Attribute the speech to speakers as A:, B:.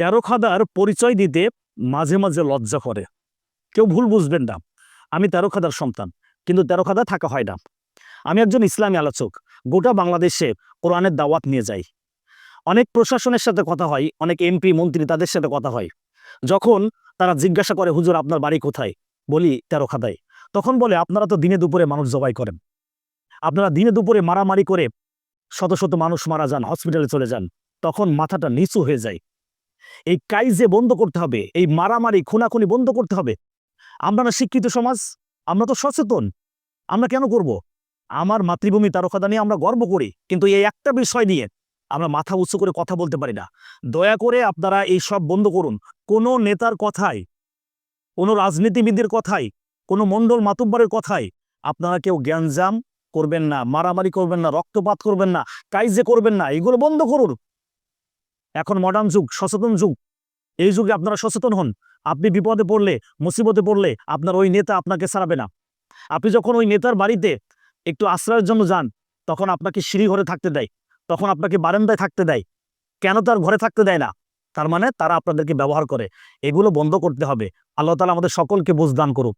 A: তেরো খাদার পরিচয় দিতে মাঝে মাঝে লজ্জা করে। কেউ ভুল বুঝবেন না। আমি তেরো খাদার সন্তান, কিন্তু তেরো খাদা থাকা হয় না। আমি একজন ইসলামী আলোচক, গোটা বাংলাদেশে কোরআনের দাওয়াত নিয়ে যাই। অনেক প্রশাসনের সাথে কথা হয়, অনেক এমপি, মন্ত্রী তাদের সাথে কথা হয়। যখন তারা জিজ্ঞাসা করে, হুজুর, আপনার বাড়ি কোথায়? বলি, তেরো খাদায়। তখন বলে, আপনারা তো দিনে দুপুরে মানুষ জবাই করেন। আপনারা দিনে দুপুরে মারামারি করে শত শত মানুষ মারা যান, হসপিটালে চলে যান। তখন মাথাটা নিচু হয়ে যায়। এই কাইজে বন্ধ করতে হবে, এই মারামারি, খুনাখুনি বন্ধ করতে হবে। আমরা না শিক্ষিত সমাজ, আমরা তো সচেতন, আমরা কেন করব? আমার মাতৃভূমি তারকাদা নিয়ে আমরা গর্ব করি, কিন্তু এই একটা বিষয় নিয়ে আমরা মাথা উঁচু করে কথা বলতে পারি না। দয়া করে আপনারা এই সব বন্ধ করুন। কোনো নেতার কথায়, কোনো রাজনীতিবিদের কথায়, কোনো মণ্ডল মাতুব্বারের কথায় আপনারা কেউ জ্ঞানজাম করবেন না, মারামারি করবেন না, রক্তপাত করবেন না, কাইজে করবেন না, এগুলো বন্ধ করুন। এখন মডার্ন যুগ, সচেতন যুগ। এই যুগে আপনারা সচেতন হন। আপনি বিপদে পড়লে, মুসিবতে পড়লে আপনার ওই নেতা আপনাকে ছাড়াবে না। আপনি যখন ওই নেতার বাড়িতে একটু আশ্রয়ের জন্য যান, তখন আপনাকে সিঁড়ি ঘরে থাকতে দেয়। তখন আপনাকে বারান্দায় থাকতে দেয়। কেন তার ঘরে থাকতে দেয় না? তার মানে তারা আপনাদেরকে ব্যবহার করে। এগুলো বন্ধ করতে হবে। আল্লাহ তালা আমাদের সকলকে বুঝদান করুক।